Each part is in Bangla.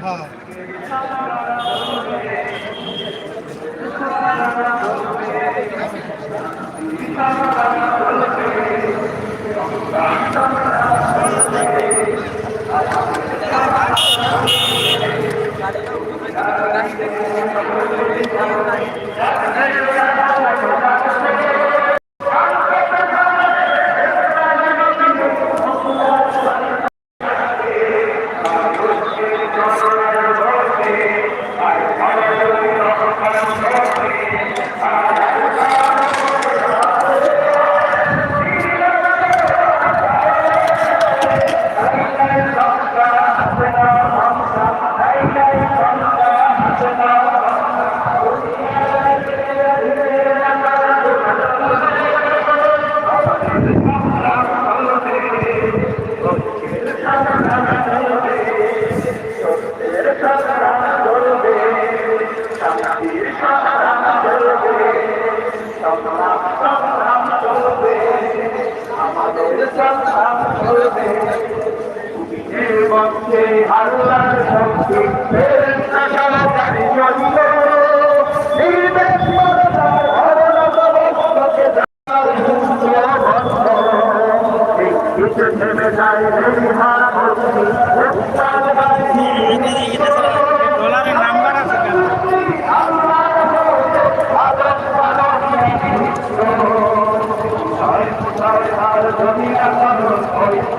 হ্যাঁ। বন্ধে আল্লাহর শক্তি প্রেরণা সহকারী জন্য নির্দেশ মরদার অবনত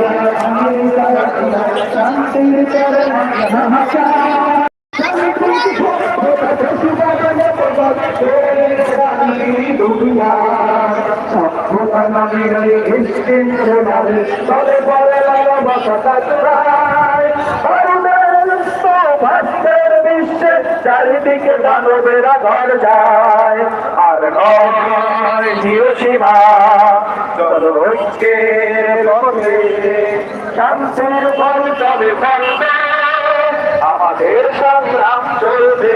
চলবে সংগ্রাম চলবে সংগ্রাম চলবে সংগ্রাম চলবে সংগ্রাম চলবে আমাদের সংগ্রাম চলবে শান্তির করে চারিদিকে দানবেরা ঘর যায়। আর নয় সীমা, চল শান্তির ফল ফলবে, আমাদের সংগ্রাম চলবে।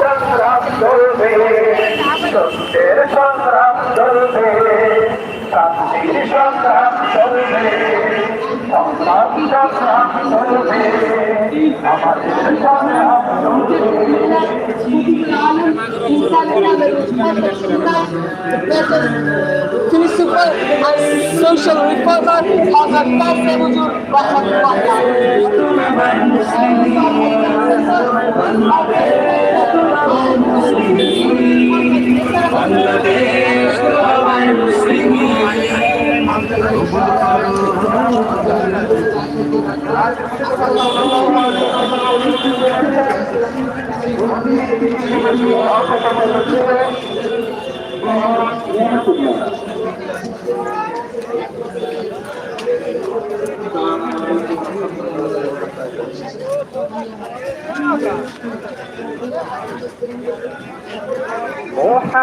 সংগ্রাম চলবে, সত্যের সংগ্রাম সংগ্রাম সংগ্রাম চলবে আমাদের সংগ্রাম চলবে Principal and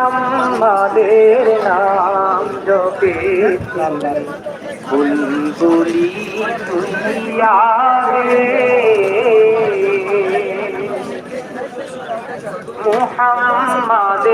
মোহাম্মদের নাম জপে। বুলবুলি তুলিয়া রে। মোহাম্মদের